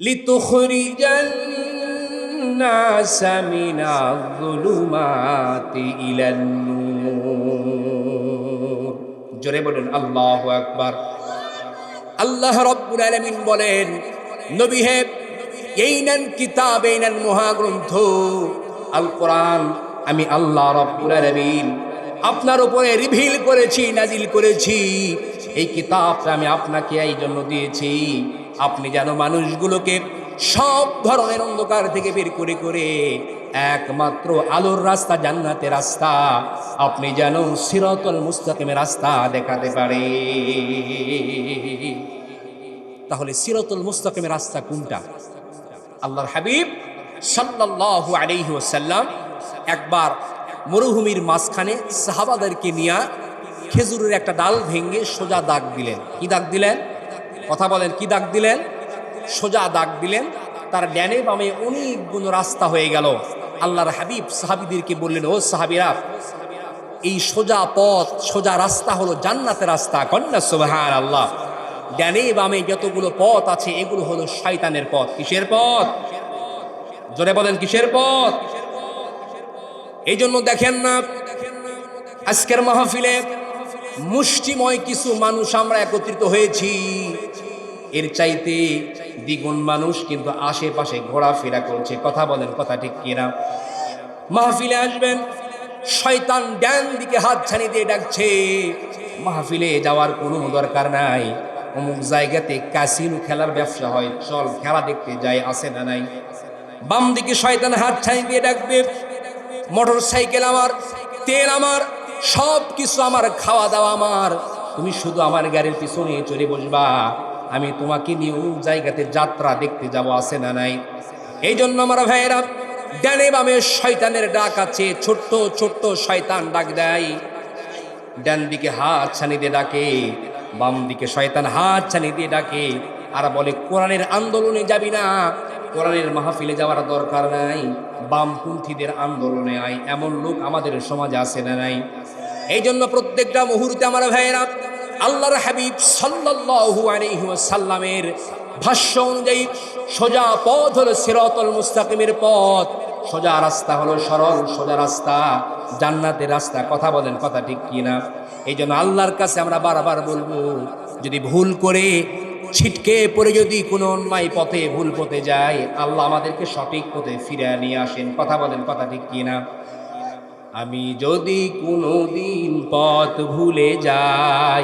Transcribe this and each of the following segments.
لتخرج الناس من الظلمات إلى النور জোরে বলুন আল্লাহু আকবার আল্লাহ রব্বুল আলামিন বলেন নবী হে এই নেন কিতাব এই নেন মহাগ্রন্থ আল কোরআন আমি আল্লাহ রব্বুল আলামিন আপনার উপরে রিভিল করেছি নাজিল করেছি এই কিতাবটা আমি আপনাকে এই জন্য দিয়েছি আপনি যেন মানুষগুলোকে সব ধরনের অন্ধকার থেকে বের করে করে একমাত্র আলোর রাস্তা, জান্নাতের রাস্তা, আপনি যেন সিরতল মুস্তাকিমের রাস্তা দেখাতে পারে। তাহলে সিরতুল মুস্তাকিমের রাস্তা কোনটা? আল্লাহর হাবিব সাল্লাল্লাহু আলাইহি ওয়াসাল্লাম একবার মরুভূমির মাঝখানে সাহাবাদেরকে নিয়ে খেজুরের একটা ডাল ভেঙে সোজা দাগ দিলেন। কি দাগ দিলেন? কথা বলেন, কি দাগ দিলেন? সোজা দাগ দিলেন। তার ড্যানে বামে অনেকগুলো রাস্তা হয়ে গেল। আল্লাহর হাবিব সাহাবিদেরকে বললেন, ও সাহাবিরা, এই সোজা পথ, সোজা রাস্তা হলো জান্নাতের রাস্তা। কন্যা সুবহান আল্লাহ ডানে বামে যতগুলো পথ আছে, এগুলো হলো শয়তানের পথ। কিসের পথ? জোরে বলেন, কিসের পথ? এই জন্য দেখেন না, আজকের মাহফিলে মুষ্টিময় কিছু মানুষ আমরা একত্রিত হয়েছি। এর চাইতে দ্বিগুণ মানুষ কিন্তু আশেপাশে ঘোরাফেরা করছে। কথা বলেন, কথা ঠিক কিনা? মাহফিলে আসবেন, শয়তান ডান দিকে হাত ছানি দিয়ে ডাকছে। মাহফিলে যাওয়ার কোনো দরকার নাই। অমুক জায়গাতে কাসিনো খেলার ব্যবসা হয়। চল, খেলা দেখতে যাই আসে না নাই? বাম দিকে শয়তান হাত ছানি দিয়ে ডাকবে, মোটর সাইকেল আমার, তেল আমার সব কিছু আমার, খাওয়া দাওয়া আমার। তুমি শুধু আমার গাড়ির পিছনে চড়ে বসবা। আমি তোমাকে নিয়ে অমুক জায়গাতে যাত্রা দেখতে যাব আসে না নাই? এই জন্য আমার ভাইয়েরা, ডানে বামে শয়তানের ডাক আছে, ছোট্ট ছোট্ট শয়তান ডাক দেয়। ডান দিকে হাত ছানি দিয়ে ডাকে, বাম দিকে শয়তান হাত ছানি দিয়ে ডাকে, আর বলে, কোরআনের আন্দোলনে যাবি না, কোরআনের মাহফিলে যাওয়ার দরকার নাই বামপন্থীদের আন্দোলনে আয়, এমন লোক আমাদের সমাজে আসে না নাই? এই জন্য প্রত্যেকটা মুহূর্তে আমার ভাইয়েরা আল্লাহর হাবিব সাল্লাল্লাহু আলাইহি ওয়াসাল্লামের ভাষ্য অনুযায়ী সোজা পথ হলো সিরাতুল মুস্তাকিমের পথ। সোজা রাস্তা হলো সরল, সোজা রাস্তা, জান্নাতের রাস্তা। কথা বলেন, কথা ঠিক কি না এই জন্য আল্লাহর কাছে আমরা বারবার বলব, যদি ভুল করে ছিটকে পড়ে যদি কোনো অন্যায় পথে, ভুল পথে যায়, আল্লাহ আমাদেরকে সঠিক পথে ফিরে নিয়ে আসেন। কথা বলেন, কথা ঠিক কি না আমি যদি কোনো দিন পথ ভুলে যাই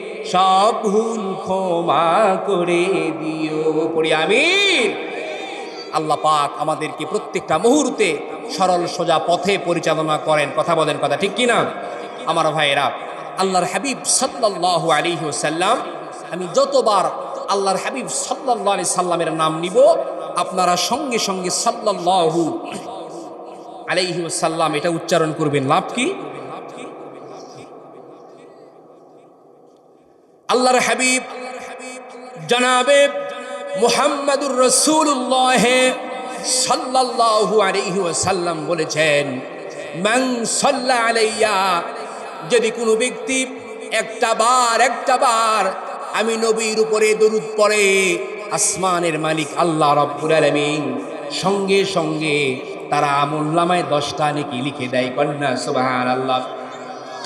সব ভুল ক্ষমা করে দিও, পড়ি আমি আল্লাহ পাক আমাদেরকে প্রত্যেকটা মুহূর্তে সরল সোজা পথে পরিচালনা করেন। কথা বলেন কথা ঠিক কি কিনা? আমার ভাইয়েরা, আল্লাহর হাবিব সাল্লাল্লাহু আলাইহি সাল্লাম আমি যতবার আল্লাহর হাবিব সাল্লাল্লাহু আলাইহি সাল্লামের নাম নিব, আপনারা সঙ্গে সঙ্গে সাল্লাল্লাহু আলাইহি সাল্লাম এটা উচ্চারণ করবেন। লাভ কি? আল্লাহর হাবিব, জনাবে মুহাম্মাদুর রসুল্লাহ সাল্লাল্লাহু আলাইহি ওয়াসাল্লাম বলেছেন, মান সাল্লা আলাইয়া, যদি কোনো ব্যক্তি একটা বার একটা বার আমি নবীর উপরে দরুদ পড়ে, আসমানের মালিক আল্লাহ রব্বুল আলামিন, সঙ্গে সঙ্গে তারা আমুল্লামায় দশটা নাকি লিখে দেয়, কন্যা সুবাহান আল্লাহ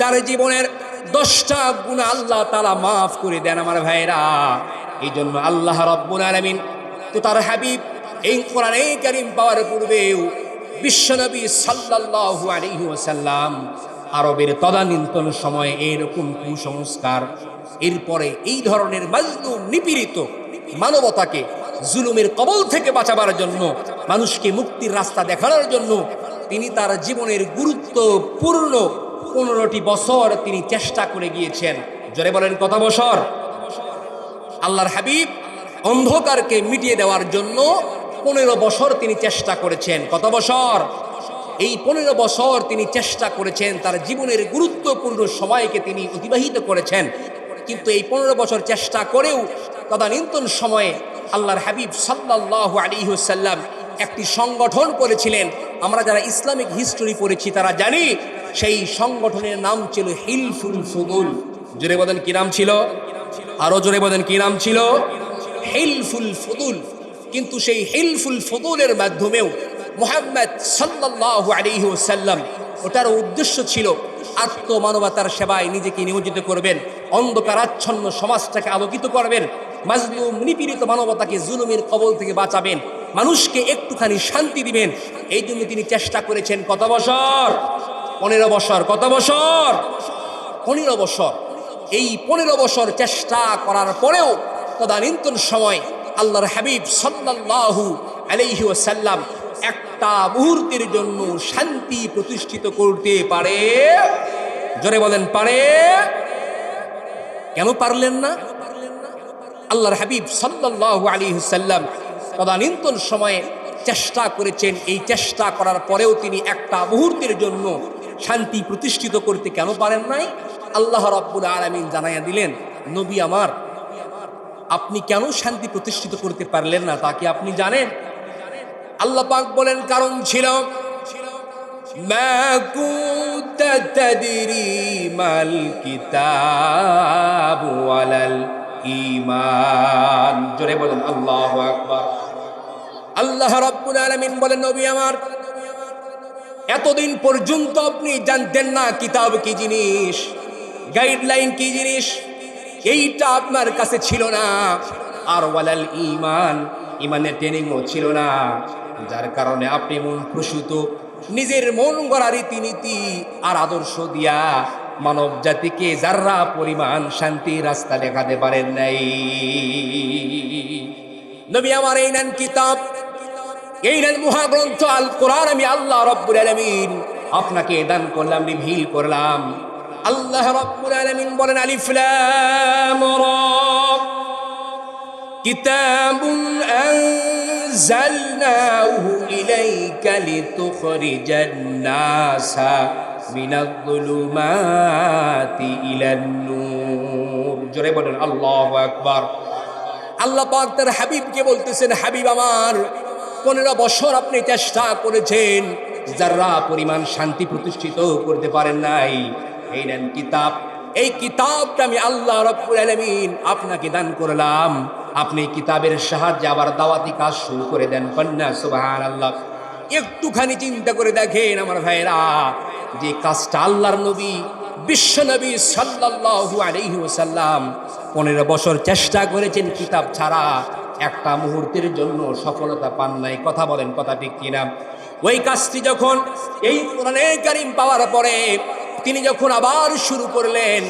তার জীবনের দশটা গুণ আল্লাহ তালা মাফ করে দেন আমার ভাইরা এই জন্য আল্লাহ রব্বুল আলমিন তো তার হাবিব এই কোরআনে কারিম পাওয়ার পূর্বেও বিশ্বনবী সাল্লাল্লাহু আলাইহি ওয়াসাল্লাম আরবের তদানীন্তন সময়ে এরকম কুসংস্কার, এরপরে এই ধরনের মাজলুম, নিপীড়িত মানবতাকে জুলুমের কবল থেকে বাঁচাবার জন্য, মানুষকে মুক্তির রাস্তা দেখানোর জন্য তিনি তার জীবনের গুরুত্বপূর্ণ পনেরোটি বছর তিনি চেষ্টা করে গিয়েছেন। জোরে বলেন কত বছর আল্লাহর হাবিব অন্ধকারকে মিটিয়ে দেওয়ার জন্য পনেরো বছর তিনি চেষ্টা করেছেন। কত বছর এই পনেরো বছর তিনি চেষ্টা করেছেন, তার জীবনের গুরুত্বপূর্ণ সময়কে তিনি অতিবাহিত করেছেন। কিন্তু এই পনেরো বছর চেষ্টা করেও তদানীন্তন সময়ে আল্লাহর হাবিব সাল্লাহ আলিহসাল্লাম একটি সংগঠন করেছিলেন। আমরা যারা ইসলামিক হিস্টোরি পড়েছি তারা জানি সেই সংগঠনের নাম ছিল হিলফুল ফুদুল। জোরে বলেন কি নাম ছিল? আরও জোরে বলেন কি নাম ছিল? হিলফুল ফুদুল। কিন্তু সেই হিলফুল ফুদুলের মাধ্যমেও মোহাম্মদ সাল্লাল্লাহু আলাইহি ওয়াসাল্লাম ওটার উদ্দেশ্য ছিল আত্মমানবতার সেবায় নিজেকে নিয়োজিত করবেন, অন্ধকারাচ্ছন্ন সমাজটাকে আলোকিত করবেন, মাজলুম, নিপীড়িত মানবতাকে জুলুমের কবল থেকে বাঁচাবেন, মানুষকে একটুখানি শান্তি দিবেন। এই জন্য তিনি চেষ্টা করেছেন কত বছর? পনেরো বছর কত বছর? পনেরো বছর এই পনেরো বছর চেষ্টা করার পরেও তদানীন্তন সময় আল্লাহর হাবিব সাল্লাল্লাহু আলাইহি ওয়াসাল্লাম একটা মুহূর্তের জন্য শান্তি প্রতিষ্ঠিত করতে পারে? জোরে বলেন, পারে? কেন পারলেন না? আল্লাহর হাবিব সাল্লাল্লাহু আলাইহি ওয়াসাল্লাম তদানীন্তন সময়ে চেষ্টা করেছেন। এই চেষ্টা করার পরেও তিনি একটা মুহূর্তের জন্য শান্তি প্রতিষ্ঠিত করতে কেন পারেন নাই আল্লাহ রব্বুল আলমিন জানাইয়া দিলেন নবী আমার আপনি কেন শান্তি প্রতিষ্ঠিত করতে পারলেন না তা কি আপনি জানেন আল্লাহ পাক বলেন কারণ ছিল ما كنت تدري ما الكتاب ولا الإيمان জোরে বলেন আল্লাহ আকবার আল্লাহ রব্বুল আলামিন বলেন নবী আমার এতদিন পর্যন্ত আপনি জানতেন না কিতাব কি জিনিস গাইডলাইন কি জিনিস, এইটা আপনার কাছে ছিল না। আর ওয়ালাল ইমান ইমানের ট্রেনিংও ছিল না। যার কারণে আপনি মন প্রসূত নিজের মন গড়া রীতিনীতি আর আদর্শ দিয়া মানব জাতিকে যার্রা পরিমাণ শান্তির রাস্তা দেখাতে পারেন নাই। নবী আমার এই নেন কিতাব এই নেন মহাগ্রন্থ আল কোরআন আমি আল্লাহ রব্বুল আলমিন আপনাকে দান করলাম রিভিল করলাম আল্লাহ রব্বুল আলমিন বলেন আলিফ লাম রা كتاب أنزلناه إليك لتخرج الناس من الظلمات إلى النور জোরে বলেন আল্লাহু আকবার আল্লাহ পাক তার হাবিবকে বলতেছেন হাবিব আমার পনেরো বছর আপনি চেষ্টা করেছেন, যারা পরিমাণ শান্তি প্রতিষ্ঠিত করতে পারেন নাই, এই নেন কিতাব। এই কিতাবটা আমি আল্লাহ রব্বুল আলামিন আপনাকে দান করলাম। আপনি কিতাবের সাহায্যে আবার দাওয়াতি কাজ শুরু করে দেন, কন্যা সুবাহান আল্লাহ একটুখানি চিন্তা করে দেখেন আমার ভাইরা যে কাজটা আল্লাহর নবী, বিশ্ব নবী সাল্লাল্লাহু আলাইহি পনেরো বছর চেষ্টা করেছেন কিতাব ছাড়া একটা মুহূর্তের জন্য সফলতা পান নাই। কথা বলেন, কথা ঠিক কিনা? ওই কাজটি যখন এই কারিম পাওয়ার পরে তিনি যখন আবার শুরু করলেন,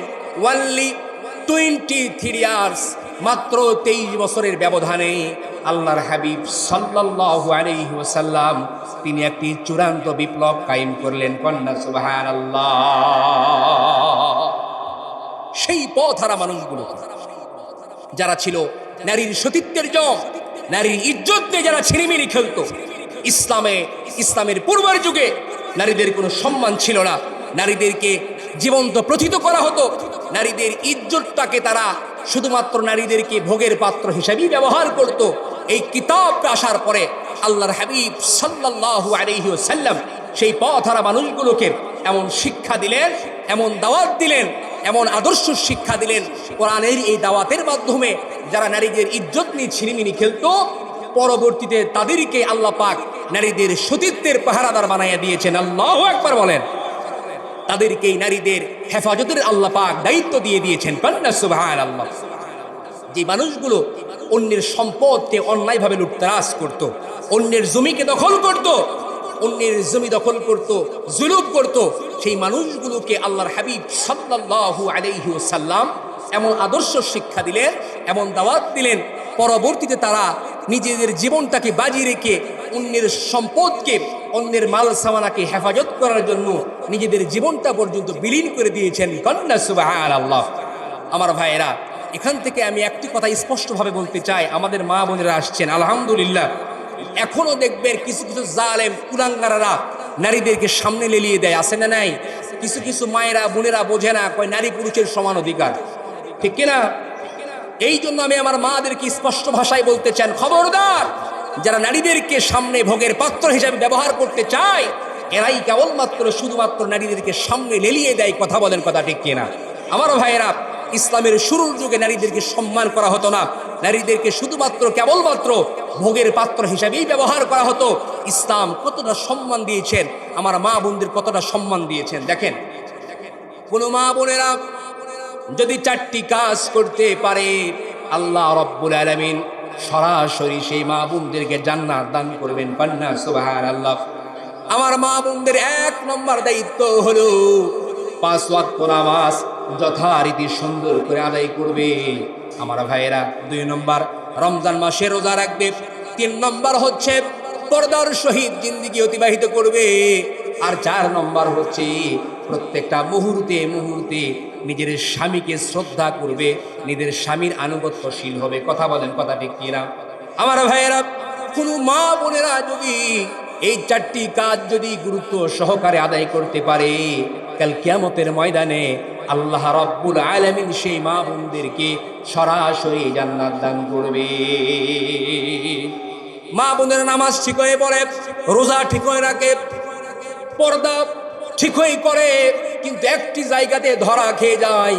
ওয়ানলি টোয়েন্টি থ্রি ইয়ার্স, মাত্র তেইশ বছরের ব্যবধানে আল্লাহর হাবিব সাল্লাল্লাহু আলাইহি তিনি একটি চূড়ান্ত বিপ্লব কায়েম করলেন। কন্যা সুবহান সেই পথ হারা মানুষগুলো, যারা ছিল নারীর সতীত্বের জম নারীর ইজ্জত নিয়ে যারা ছিনিমিনি খেলতো, ইসলামে, ইসলামের পূর্বের যুগে নারীদের কোনো সম্মান ছিল না। নারীদেরকে জীবন্ত প্রথিত করা হতো। নারীদের ইজ্জতটাকে তারা শুধুমাত্র নারীদেরকে ভোগের পাত্র হিসেবেই ব্যবহার করত। এই কিতাবটা আসার পরে আল্লাহর হাবিব সাল্লাল্লাহু আলাইহি সাল্লাম সেই পথহারা মানুষগুলোকে এমন শিক্ষা দিলেন, এমন দাওয়াত দিলেন, এমন আদর্শ শিক্ষা দিলেন কোরআনের এই দাওয়াতের মাধ্যমে যারা নারীদের ইজ্জত নিয়ে ছিনিমিনি খেলতো, পরবর্তীতে তাদেরকে আল্লাহ পাক নারীদের সতীত্বের পাহারাদার বানাইয়া দিয়েছেন আল্লাহ একবার বলেন তাদেরকে নারীদের হেফাজতের আল্লাহ পাক দায়িত্ব দিয়ে দিয়েছেন আল্লাহ যে মানুষগুলো অন্যের সম্পদকে অন্যায়ভাবে লুটতারাজ করত। অন্যের জমিকে দখল করত। অন্যের জমি দখল করত, জুলুম করত, সেই মানুষগুলোকে আল্লাহর হাবিব সাল্লাল্লাহু আলাইহি সাল্লাম এমন আদর্শ শিক্ষা দিলেন, এমন দাওয়াত দিলেন। পরবর্তীতে তারা নিজেদের জীবনটাকে বাজি রেখে অন্যের সম্পদকে, অন্যের মাল সামানাকে হেফাজত করার জন্য নিজেদের জীবনটা পর্যন্ত বিলীন করে দিয়েছেন। কন্যা সুবাহ আল্লাহ আমার ভাইয়েরা, এখান থেকে আমি একটি কথা স্পষ্টভাবে বলতে চাই। আমাদের মা বোনেরা আসছেন, আলহামদুলিল্লাহ। এখনও দেখবেন কিছু কিছু জালেম, কুলাঙ্গারারা নারীদেরকে সামনে লেলিয়ে দেয়, আছে না নাই? কিছু কিছু মায়েরা, বোনেরা বোঝে না, কয় নারী পুরুষের সমান অধিকার। ঠিক কিনা? এই জন্য আমি আমার মাদেরকে স্পষ্ট ভাষায় বলতে চান খবরদার! যারা নারীদেরকে সামনে ভোগের পাত্র হিসাবে ব্যবহার করতে চায়, এরাই কেবলমাত্র শুধুমাত্র নারীদেরকে সামনে লেলিয়ে দেয়, কথা বলেন কথা ঠিক কিনা? আমার ভাইয়েরা ইসলামের শুরুর যুগে নারীদেরকে সম্মান করা হতো না। নারীদেরকে শুধুমাত্র কেবলমাত্র ভোগের পাত্র হিসাবেই ব্যবহার করা হতো। ইসলাম কতটা সম্মান দিয়েছেন? আমার মা বোনদের কতটা সম্মান দিয়েছেন? দেখেন। কোনো মা বোনেরা যদি চারটি কাজ করতে পারে, আল্লাহ রব্বুল আলমিন সরাসরি সেই মা বোনদেরকে জান্নাত দান করবেন। পান্না সুবাহ আল্লাহ আমার মা বোনদের এক নম্বর দায়িত্ব হলো পাঁচ ওয়াক্ত নামাজ। যথারীতি সুন্দর করে আদায় করবে। আমার ভাইয়েরা, দুই নম্বর, রমজান মাসে রোজা রাখবে। তিন নম্বর হচ্ছে, পর্দার সহিত জিন্দিগি অতিবাহিত করবে। আর চার নম্বর হচ্ছে, প্রত্যেকটা মুহূর্তে মুহূর্তে নিজের স্বামীকে শ্রদ্ধা করবে, নিজের স্বামীর আনুগত্যশীল হবে। কথা বলেন, কথা ঠিক কিনা? আমার ভাইয়েরা, কোনো মা বোনেরা যদি এই চারটি কাজ যদি গুরুত্ব সহকারে আদায় করতে পারে কাল কিয়ামতের ময়দানে আল্লাহ রব্বুল আলমিন সেই মা বোনদেরকে সরাসরি জান্নাত দান করবে। মা বোনের নামাজ ঠিক হয়ে পড়ে, রোজা ঠিক হয়ে রাখে, পর্দা ঠিকই করে, কিন্তু একটি জায়গাতে ধরা খেয়ে যায়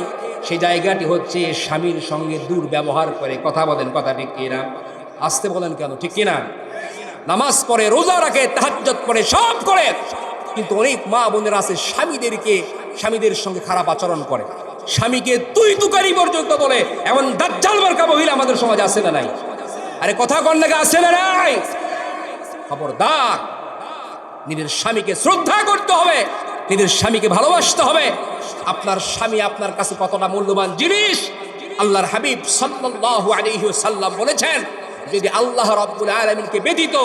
সেই জায়গাটি হচ্ছে স্বামীর সঙ্গে দুর্ব্যবহার করে। কথা বলেন, কথা ঠিক কিনা? আসতে বলেন কেন, ঠিক কিনা? নামাজ পড়ে, রোজা রাখে তাহাজ্জত পড়ে, সব করে। কিন্তু অনেক মা বোনের আছে, স্বামীদেরকে, স্বামীদের সঙ্গে খারাপ আচরণ করে। স্বামীকে তুই তুকারি পর্যন্ত বলে, এমন দাজ্জাল মার্কা মহিলা আমাদের সমাজে আছে না নাই? আরে কথা কন নাকি আছে না নাই? খবরদার। নিজের স্বামীকে শ্রদ্ধা করতে হবে, নিজের স্বামীকে ভালোবাসতে হবে। আপনার স্বামী আপনার কাছে কতটা মূল্যবান জিনিস? আল্লাহর হাবিব সাল্লাল্লাহু আলাইহি সাল্লাম বলেছেন, যদি আল্লাহ রব্বুল আলামিনকে ব্যতীত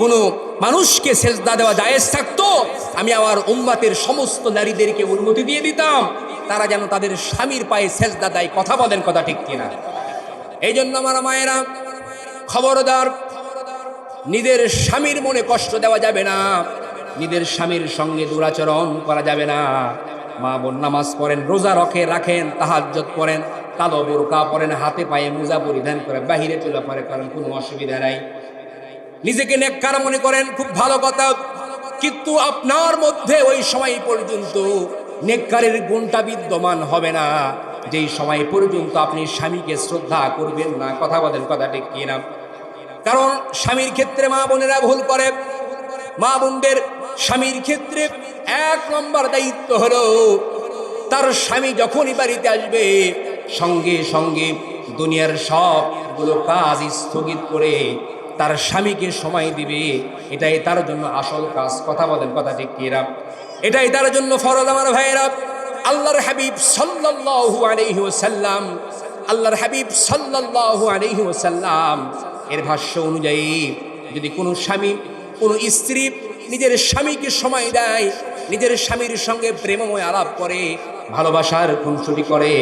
কোনো মানুষকে সেজদা দেওয়া জায়েজ থাকতো, আমি আমার উম্মাতের সমস্ত নারীদেরকে অনুমতি দিয়ে দিতাম, তারা যেন তাদের স্বামীর পায়ে সেজদা দেয়, কথা বলেন কথা ঠিক কিনা। এই জন্য আমার মায়েরা, খবরদার, নিজের স্বামীর মনে কষ্ট দেওয়া যাবে না, নিজের স্বামীর সঙ্গে দুরাচরণ করা যাবে না। মা বোন নামাজ পড়েন, রোজা রখে, রাখেন তাহাজ্জত পড়েন, কালো বোরকা পরেন, হাতে পায়ে মোজা পরিধান করে বাহিরে চলে পরে করেন, কোনো অসুবিধা নাই। নিজেকে নেককার মনে করেন, খুব ভালো কথা। কিন্তু আপনার মধ্যে ওই সময় পর্যন্ত নেককারের গুণটা বিদ্যমান হবে না। যেই সময় পর্যন্ত আপনি স্বামীকে শ্রদ্ধা করবেন না, কথা বলেন কথা ঠিক কিনা কারণ স্বামীর ক্ষেত্রে মা বোনেরা ভুল করে। মা বোনদের স্বামীর ক্ষেত্রে এক নম্বর দায়িত্ব হলো, তার স্বামী যখনই বাড়িতে আসবে, সঙ্গে সঙ্গে দুনিয়ার সবগুলো কাজ স্থগিত করে তার স্বামীকে সময় দিবে, এটাই তার জন্য আসল কাজ। কথা বলেন, কথা ঠিক কিরা এটাই তার জন্য ফরজ আমার ভাইয়েরা। আল্লাহর হাবিব সাল্লাল্লাহু আলাইহি ওয়াসাল্লাম, আল্লাহর হাবিব সাল্লাল্লাহু আলাইহি ওয়াসাল্লাম, এর ভাষ্য অনুযায়ী যদি কোনো স্বামী, কোনো স্ত্রী নিজের স্বামীকে সময় দেয়, নিজের স্বামীর সঙ্গে প্রেমময় আলাপ করে, ভালোবাসার খুনসুটি করে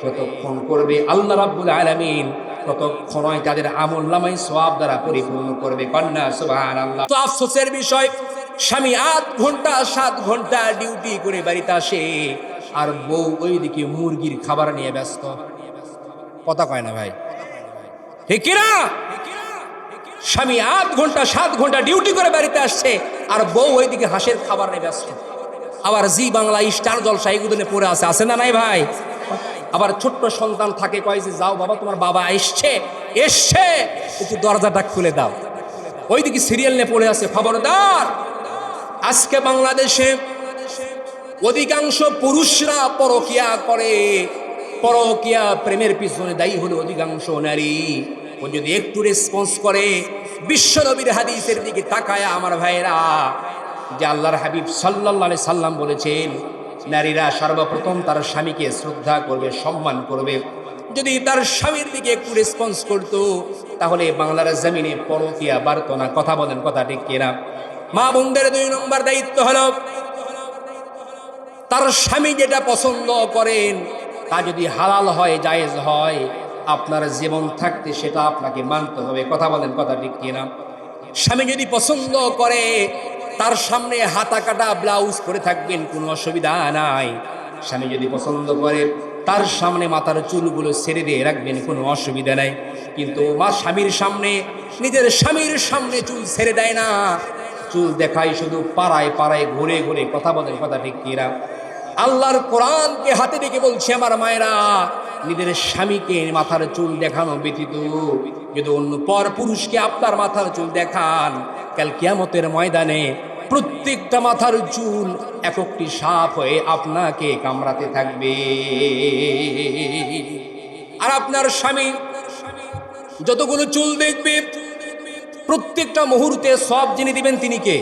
ততক্ষণ করবে, আল্লাহ রাব্বুল আলামিন ততক্ষণ তাদের আমল নামাই সওয়াব দ্বারা পরিপূর্ণ করবে? কন্যা সুবহান আল্লাহ তো আফসোসের বিষয়, স্বামী আট ঘণ্টা, সাত ঘণ্টা ডিউটি করে বাড়িতে আসে, আর বউ ওইদিকে মুরগির খাবার নিয়ে ব্যস্ত। কথা কয় না ভাই? ঠিক স্বামী আট ঘণ্টা, সাত ঘণ্টা ডিউটি করে বাড়িতে আসছে, আর বউ ওইদিকে হাঁসের খাবার নিয়ে ব্যস্ত। আবার জি বাংলা, স্টার জলসা এগুলো পড়ে আছে আছে না নাই ভাই? আবার ছোট্ট সন্তান থাকে, কয় যে, যাও বাবা, তোমার বাবা এসছে এসছে। একটু দরজাটা খুলে দাও। ওইদিকে সিরিয়াল নিয়ে পড়ে আছে, খবরদার, আজকে বাংলাদেশে অধিকাংশ পুরুষরা পরকিয়া করে। পরকিয়া প্রেমের পিছনে দায়ী হলো অধিকাংশ নারী। ও যদি একটু রেসপন্স করে বিশ্বনবীর হাদিসের দিকে তাকায় আমার ভাইয়েরা, যে আল্লাহর হাবিব সাল্লাহ সাল্লাম বলেছেন নারীরা সর্বপ্রথম তার স্বামীকে শ্রদ্ধা করবে, সম্মান করবে। যদি তার স্বামীর দিকে একটু রেসপন্স করতো, তাহলে বাংলার জমিনে পরকিয়া বাড়ত না কথা বলেন কথা ঠিক কিনা? মা বোনদের দুই নম্বর দায়িত্ব হলো, তার স্বামী যেটা পছন্দ করেন, তা যদি হালাল হয়, জায়েজ হয়, আপনার জীবন থাকতে সেটা আপনাকে মানতে হবে। কথা বলেন কথা ঠিক কিনা? স্বামী যদি পছন্দ করে তার সামনে হাতা কাটা ব্লাউজ পরে থাকবেন, কোনো অসুবিধা নাই। স্বামী যদি পছন্দ করে, তার সামনে মাথার চুলগুলো ছেড়ে দিয়ে রাখবেন, কোনো অসুবিধা নাই। কিন্তু মা স্বামীর সামনে, নিজের স্বামীর সামনে চুল ছেড়ে দেয় না। চুল দেখায় শুধু পাড়ায় পাড়ায়, ঘুরে ঘুরে কথা বলেন কথা ঠিক কিরা। আল্লাহর কোরআনকে হাতে রেখে বলছে আমার মায়েরা, নিজের স্বামীকে মাথার চুল দেখানো ব্যতীত। যদি অন্য পর পুরুষকে আপনার মাথার চুল দেখান, কাল কিয়ামতের ময়দানে প্রত্যেকটা মাথার চুল একটি সাপ হয়ে আপনাকে কামড়াতে থাকবে। আর আপনার স্বামী যতগুলো চুল দেখবে, প্রত্যেকটা মুহূর্তে সব যিনি দিবেন তিনি কে?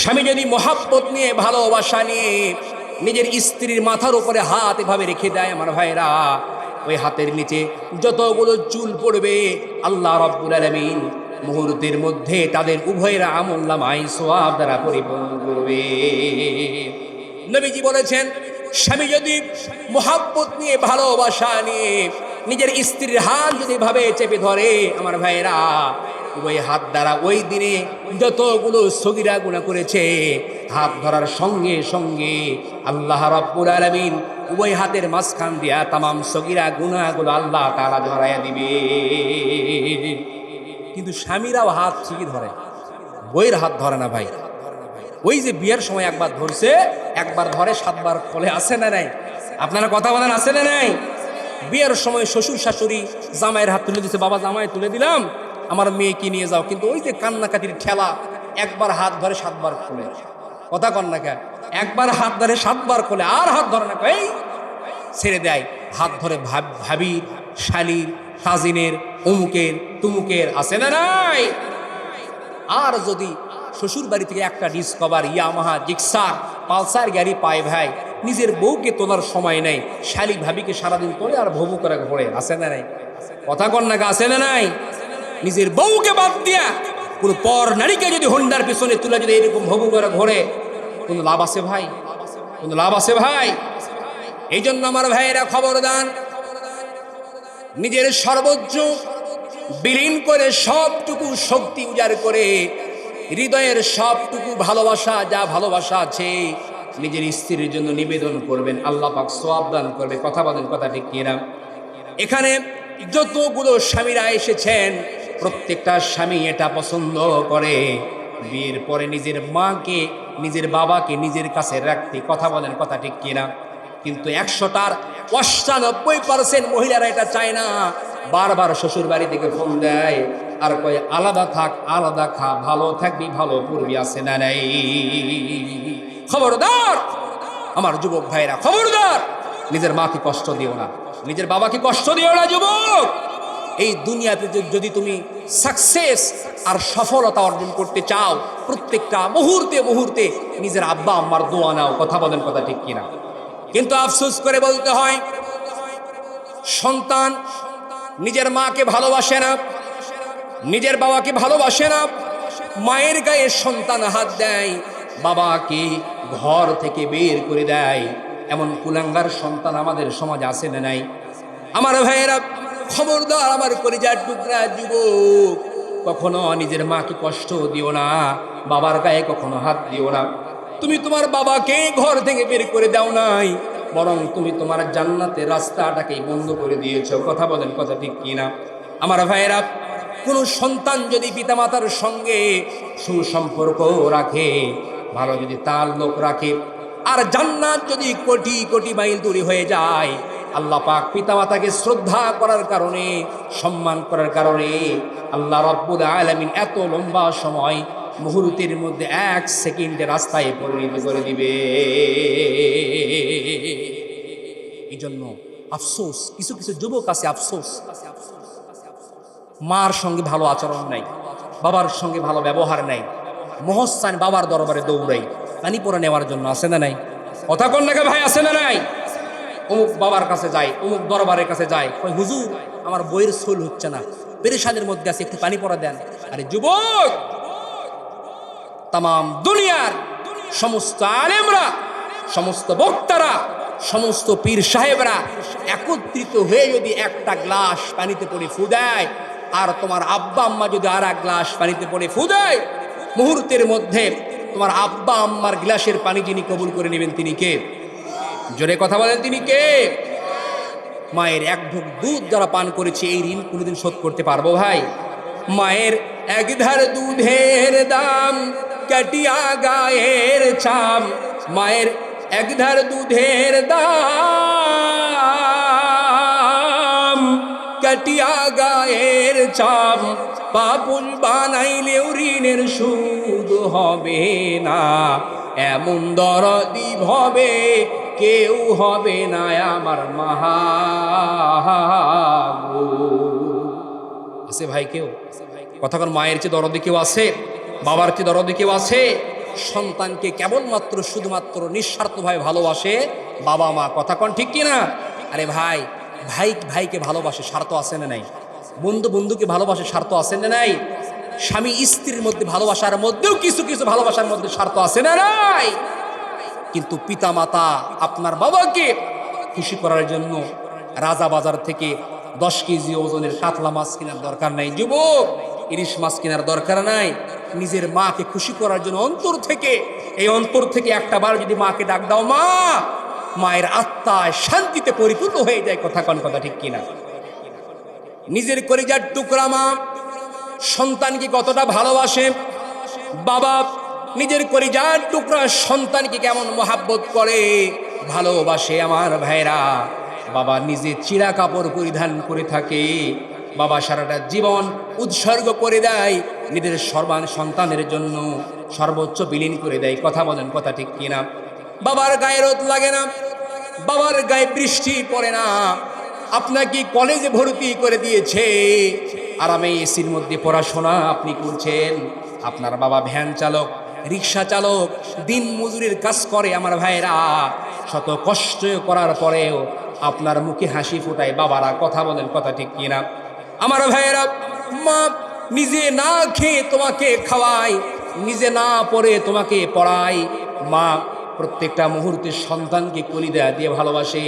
স্বামী যদি মহাব্বত নিয়ে, ভালোবাসা নিয়ে নিজের স্ত্রীর মাথার উপরে হাত এভাবে রেখে দেয় আমার ভাইরা ওই হাতের নিচে যতগুলো চুল পড়বে, আল্লাহ রব্বুল আলমিন মুহূর্তের মধ্যে তাদের উভয়ের আমল নামাই সোয়াব দ্বারা পরিপূর্ণ করবে। নবীজি বলেছেন, স্বামী যদি মোহাব্বত নিয়ে, ভালোবাসা নিয়ে নিজের স্ত্রীর হাত যদি ভাবে চেপে ধরে, আমার ভাইয়েরা ওই হাত দ্বারা ওই দিনে যতগুলো সগিরা গুণা করেছে, হাত ধরার সঙ্গে সঙ্গে আল্লাহ রব্বুল আলমিন ওই হাতের মাঝখান দিয়া তামাম সগিরা গুণাগুলো আল্লাহ তারা ধরাইয়া দিবে কিন্তু স্বামীরাও হাত ঠিকই ধরে। বইয়ের হাত ধরে না ভাই। ওই যে বিয়ের সময় একবার ধরছে, একবার ধরে, সাতবার খোলে আসে না নাই? আপনারা কথা বলেন আসে না নাই? বিয়ের সময় শ্বশুর শাশুড়ি জামাইয়ের হাত তুলে দিচ্ছে বাবা, জামাই, তুলে দিলাম। আমার মেয়েকে নিয়ে যাও? কিন্তু ওই যে কান্নাকাটির ঠেলা, একবার হাত ধরে, সাতবার খোলে কথা কন না কেন? একবার হাত ধরে, সাতবার খোলে আর হাত ধরে না এই ছেড়ে দেয়। হাত ধরে ভাব- শালির কাজিনের অমুকের তুমুকের আছে না নাই? আর যদি শ্বশুর বাড়ি থেকে একটা ডিসকভার ইয়ামাহা, জিক্সার, পালসার গাড়ি পায় ভাই, নিজের বউকে তোলার সময় নেই, শালি ভাবিকে সারাদিন তোলে আর ভবু করে ঘোরে, আছে না নাই? কথা কন্যাকে আছে না নাই? নিজের বউকে বাদ দিয়া কোনো পর নারীকে যদি হন্ডার পিছনে তুলে যদি এরকম ভবু করে ঘোরে, কোনো লাভ আছে ভাই? কোনো লাভ আছে ভাই? এই জন্য আমার ভাইয়েরা খবর দান নিজের সর্বোচ্চ বিলীন করে সবটুকু শক্তি উজাড় করে, হৃদয়ের সবটুকু ভালোবাসা যা ভালোবাসা আছে, নিজের স্ত্রীর জন্য নিবেদন করবেন। আল্লাহ পাক সোয়াব দান করবে। কথা বলেন, কথা ঠিক কিনা? এখানে যতগুলো স্বামীরা এসেছেন, প্রত্যেকটা স্বামী এটা পছন্দ করে। বিয়ের পরে নিজের মাকে, নিজের বাবাকে নিজের কাছে রাখতে কথা বলেন, কথা ঠিক কিনা? কিন্তু একশোটার অষ্টানব্বই পার্সেন্ট মহিলারা এটা চায় না। বারবার শ্বশুর বাড়ি থেকে ফোন দেয়, আর কয়, আলাদা থাক, আলাদা খা, ভালো থাকবি, ভালো পূর্বী আছে না নাই? খবরদার! আমার যুবক ভাইরা, খবরদার! নিজের মাকে কষ্ট দিও না। নিজের বাবাকে কষ্ট দিও না, যুবক! এই দুনিয়াতে যদি তুমি সাকসেস আর সফলতা অর্জন করতে চাও, প্রত্যেকটা মুহূর্তে মুহূর্তে নিজের আব্বা আম্মার দোয়া নাও। কথা বলেন কথা ঠিক কিনা? কিন্তু আফসোস করে বলতে হয়, সন্তান নিজের মাকে ভালোবাসে না, নিজের বাবাকে ভালোবাসে না, মায়ের গায়ে সন্তান হাত দেয়, বাবাকে ঘর থেকে বের করে দেয়। এমন কুলাঙ্গার সন্তান আমাদের সমাজ আছে না নাই? আমার ভাইয়েরা, খবরদার আমার কলিজার টুকরা যুবক, কখনো নিজের মাকে কষ্ট দিও না, বাবার গায়ে কখনো হাত দিও না। তুমি তোমার বাবাকে ঘর থেকে বের করে দাও নাই, বরং তুমি তোমার জান্নাতের রাস্তাটাকেই বন্ধ করে দিয়েছ। কথা বলেন, কথা ঠিক কিনা? আমার ভাইয়েরা, কোনো সন্তান যদি পিতামাতার সঙ্গে সুসম্পর্ক রাখে, ভালো যদি তার লোক রাখে, আর জান্নাত যদি কোটি কোটি মাইল দূরে হয়ে যায়, আল্লাহ পাক পিতামাতাকে শ্রদ্ধা করার কারণে, সম্মান করার কারণে, আল্লাহ রব্বুল আলমিন এত লম্বা সময় মুহূর্তের মধ্যে এক সেকেন্ডে রাস্তায় পরিণত করে দিবে। এই জন্য আফসোস, কিছু কিছু যুবক আছে, আফসোস। মার সঙ্গে ভালো আচরণ নাই, বাবার সঙ্গে ভালো ব্যবহার নাই মহস্থান বাবার দরবারে দৌড়াই, পানি পরে নেওয়ার জন্য আসে না নাই? কথা কন নাকি ভাই আসে না নাই? অমুক বাবার কাছে যায়, অমুক দরবারের কাছে যায় কই হুজুর, আমার বইয়ের সোল হচ্ছে না, পেরেশানের মধ্যে আছে, একটু পানি পরা দেন। আরে, যুবক! তাম দুনিয়ার সমস্ত আলেমরা, সমস্ত বক্তারা, সমস্ত পীর সাহেবরা একত্রিত হয়ে যদি একটা গ্লাস পানিতে পড়ে ফু দেয়, আর তোমার আব্বা আম্মা যদি আর এক গ্লাস পানিতে পড়ে ফু দেয়, মুহূর্তের মধ্যে তোমার আব্বা আম্মার গ্লাসের পানি যিনি কবুল করে নেবেন তিনি কে? জোরে কথা বলেন তিনি কে? মায়ের এক ঢোক দুধ যারা পান করেছে, এই ঋণ কোনোদিন শোধ করতে পারব ভাই? মায়ের একধার দুধের দাম কাটিয়া গায়ের চাম মায়ের একধার দুধের দাম। কাটিয়া গায়ের চাম পাপুল বানাইলেও ঋণের সুদ হবে না। এমন দরদি হবে কেউ হবে না আমার মাহা আছে ভাই কেউ? কথাক্ষণ মায়ের চেয়ে দরদি কেউ আছে? বাবার কি দরদি কেউ আছে? সন্তানকে কেবলমাত্র, শুধুমাত্র নিঃস্বার্থভাবে ভালোবাসে বাবা মা। কথা কন ঠিক কিনা? আরে ভাই ভাই, ভাইকে ভালোবাসে, স্বার্থ আছে না নাই? বন্ধু, বন্ধুকে ভালোবাসে, স্বার্থ আছে না নাই? স্বামী স্ত্রীর মধ্যে ভালোবাসার মধ্যেও কিছু কিছু ভালোবাসার মধ্যে স্বার্থ আছে না নাই? কিন্তু পিতা মাতা আপনার বাবাকে খুশি করার জন্য রাজা বাজার থেকে দশ কেজি ওজনের কাতলা মাছ কেনার দরকার নাই। যুবক ইলিশ মাছ কেনার দরকার নাই। নিজের মাকে খুশি করার জন্য অন্তর থেকে, এই অন্তর থেকে একটা বার যদি মাকে ডাক দাও, মা, মায়ের আত্মায় শান্তিতে পরিপূর্ণ হয়ে যায়, কথা কন কথা ঠিক কিনা? নিজের করিজার টুকরা মা, সন্তানকে কতটা ভালোবাসে? বাবা, নিজের করিজার টুকরা সন্তানকে কেমন মহাব্বত করে? ভালোবাসে আমার ভাইরা। বাবা নিজে চিরা কাপড় পরিধান করে থাকে। বাবা সারাটা জীবন উৎসর্গ করে দেয় নিজের সর্বান সন্তানের জন্য, সর্বোচ্চ বিলীন করে দেয়। কথা বলেন, কথা ঠিক কিনা? বাবার গায়ে রোদ লাগে না, বাবার গায়ে বৃষ্টি পড়ে না। আপনাকে কলেজে ভর্তি করে দিয়েছে? আরামে এসির মধ্যে পড়াশোনা আপনি করছেন? আপনার বাবা ভ্যান চালক, রিক্সা চালক, দিন মজুরির কাজ করে আমার ভাইরা শত কষ্ট করার পরেও আপনার মুখে হাসি ফোটায় বাবারা। কথা বলেন, কথা ঠিক কিনা? আমার ভাইয়েরা, মা নিজে না খেয়ে তোমাকে খাওয়ায়, নিজে না পড়ে তোমাকে পড়ায়। মা প্রত্যেকটা মুহূর্তে সন্তানকে কলিদা দিয়ে ভালোবাসে।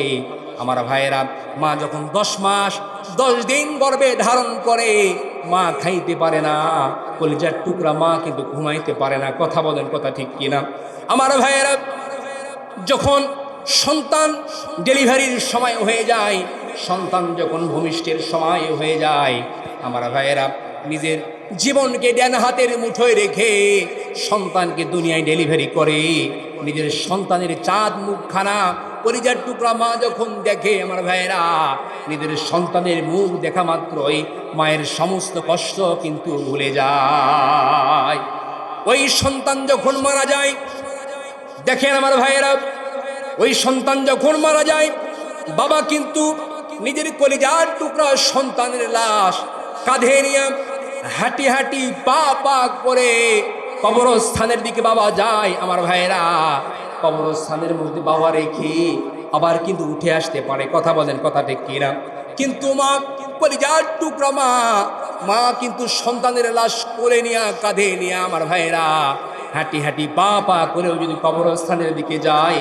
আমার ভাইয়েরা, মা যখন দশ মাস, দশ দিন গর্ভে ধারণ করে, মা খাইতে পারে না, কলিজার টুকরা মা কিন্তু ঘুমাইতে পারে না। কথা বলেন কথা ঠিক কিনা? আমার ভাইয়েরা, যখন সন্তান ডেলিভারির সময় হয়ে যায় সন্তান যখন ভূমিষ্ঠের সময় হয়ে যায়, আমার ভাইয়েরা নিজের জীবনকে ডান হাতের মুঠোয় রেখে সন্তানকে দুনিয়ায় ডেলিভারি করে। নিজের সন্তানের চাঁদ মুখখানা পরিজার টুকরা মা যখন দেখে, আমার ভাইয়েরা, নিজের সন্তানের মুখ দেখা মাত্রই মায়ের সমস্ত কষ্ট কিন্তু ভুলে যায়। ওই সন্তান যখন মারা যায়, দেখেন আমার ভাইয়েরা, ওই সন্তান যখন মারা যায়, বাবা কিন্তু নিজের কলিজার টুকরা সন্তানের লাশ কাঁধে নিয়ে হাঁটি হাঁটি পা পা করে কবরস্থানের দিকে বাবা যায় আমার ভাইয়েরা। কবরস্থানের মধ্যে বাবা রেখে আবার কিন্তু উঠে আসতে পারে। কথা বলেন, কথা ঠিক কিনা? কিন্তু মা, কলিজার টুকরা মা মা কিন্তু সন্তানের লাশ করে নিয়ে, কাঁধে নিয়ে আমার ভাইয়েরা হাঁটি হাঁটি পা পা করেও যদি কবরস্থানের দিকে যায়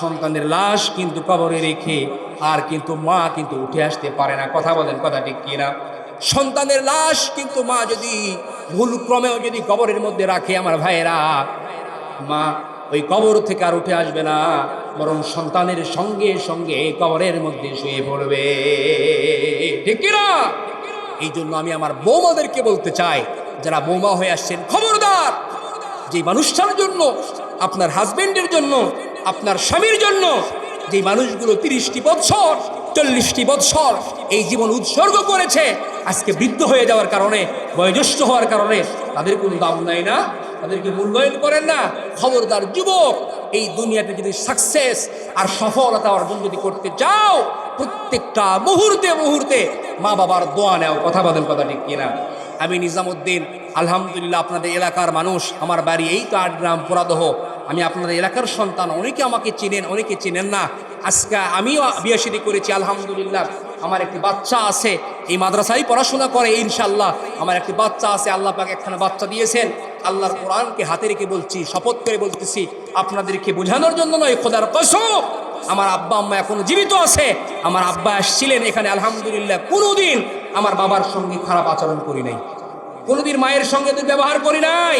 সন্তানের লাশ কিন্তু কবরে রেখে আর কিন্তু মা কিন্তু উঠে আসতে পারে না। কথা বলেন, কথা ঠিক কিনা? সন্তানের লাশ কিন্তু মা যদি ভুল ক্রমেও যদি কবরের মধ্যে রাখে আমার ভাইয়েরা, মা ওই কবর থেকে আর উঠে আসবে না, বরং সন্তানের সঙ্গে সঙ্গে কবরের মধ্যে শুয়ে পড়বে। ঠিক কিনা? এই জন্য আমি আমার বৌমাদেরকে বলতে চাই, যারা বৌমা হয়ে আসছেন, খবরদার! যে মানুষটার জন্য, আপনার হাজবেন্ডের জন্য আপনার স্বামীর জন্য যে মানুষগুলো তিরিশটি বৎসর, চল্লিশটি বৎসর এই জীবন উৎসর্গ করেছে, আজকে বৃদ্ধ হয়ে যাওয়ার কারণে, বয়োজ্যেষ্ঠ হওয়ার কারণে তাদের কোনো দাম নাই না, তাদেরকে মূল্যায়ন করেন না। খবরদার যুবক, এই দুনিয়াতে যদি সাকসেস আর সফলতা অর্জন যদি করতে চাও, প্রত্যেকটা মুহূর্তে মুহূর্তে মা বাবার দোয়া নেও কথা বলেন কথা ঠিক কিনা? আমি নিজামুদ্দিন, আলহামদুলিল্লাহ আপনাদের এলাকার মানুষ, আমার বাড়ি এই তো আটগ্রাম পুরাদহ। আমি আপনাদের এলাকার সন্তান, অনেকে আমাকে চেনেন, অনেকে চেনেন না। আজকে আমিও বিয়াশিদি করেছি, আলহামদুলিল্লাহ। আমার একটি বাচ্চা আছে, এই মাদ্রাসায় পড়াশোনা করে ইনশাল্লাহ আমার একটি বাচ্চা আছে, আল্লাহ পাকে একখানা বাচ্চা দিয়েছেন। আল্লাহর কোরআনকে হাতে রেখে বলছি, শপথ করে বলতেছি, আপনাদেরকে বোঝানোর জন্য নয়, খোদার কসম, আমার আব্বা, আম্মা এখনও জীবিত আছে। আমার আব্বা আসছিলেন এখানে, আলহামদুলিল্লাহ। কোনোদিন আমার বাবার সঙ্গে খারাপ আচরণ করি নাই। কোনোদিন মায়ের সঙ্গে দুর্ব্যবহার করি নাই।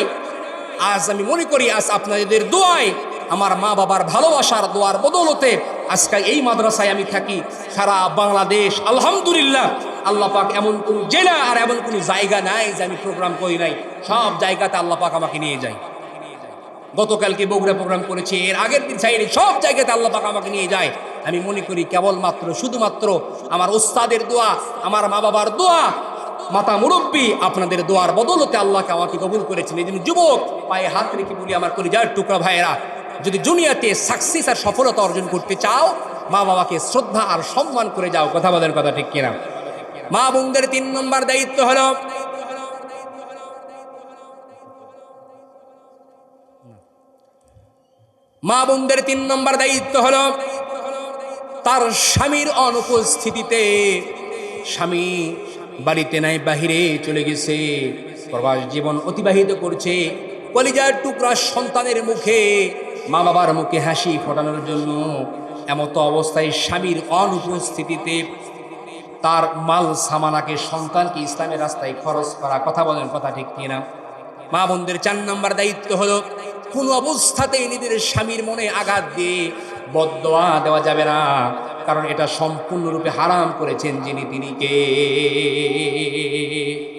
আজ আমি মনে করি আজ আপনাদের দোয়ায়, আমার মা বাবার ভালোবাসার দোয়ার বদৌলতে আজকে এই মাদ্রাসায় আমি থাকি, সারা বাংলাদেশ, আলহামদুলিল্লাহ। আল্লাহ পাক এমন কোন জেলা আর এমন কোন জায়গা নাই যে আমি প্রোগ্রাম করি নাই। সব জায়গাতে আল্লাহ পাক আমাকে নিয়ে যায়। গতকালকে বগুড়া প্রোগ্রাম করেছি, এর আগের দিন সাইডে সব জায়গাতে আল্লাহ পাক আমাকে নিয়ে যায়। আমি মনে করি কেবলমাত্র, শুধুমাত্র আমার ওস্তাদের দোয়া, আমার মা বাবার দোয়া মাতা মুরব্বী, আপনাদের দোয়ার বদলতে আল্লাহকে আমাকে কবুল করেছেন। এই যুবক, পায়ে হাত রেখে বলি, আমার কলিজার টুকরা ভাইয়েরা, যদি দুনিয়াতে সাকসেস আর সফলতা অর্জন করতে চাও, মা বাবাকে শ্রদ্ধা আর সম্মান করে যাও। কথা বলার কথা ঠিক কিনা? মা বোনদের তিন নম্বর দায়িত্ব হলো, মা বোনদের তিন নম্বর দায়িত্ব হলো, তার স্বামীর অনুপস্থিতিতে স্বামী বাড়িতে নাই, বাহিরে চলে গেছে। প্রবাস জীবন অতিবাহিত করছে। কলিজার টুকরা সন্তানের মুখে মা বাবার মুখে হাসি ফোটানোর জন্য এমতো অবস্থায় স্বামীর অনুপস্থিতিতে তার মাল সামানাকে সন্তানকে ইসলামের রাস্তায় খরচ করা কথা বলেন কথা ঠিক কিনা? মা বোনদের চার নম্বর দায়িত্ব হলো, কোন অবস্থাতেই নিজের স্বামীর মনে আঘাত দিয়ে বদোয়া দেওয়া যাবে না। কারণ এটা সম্পূর্ণরূপে হারাম করেছেন যিনি তিনি কে।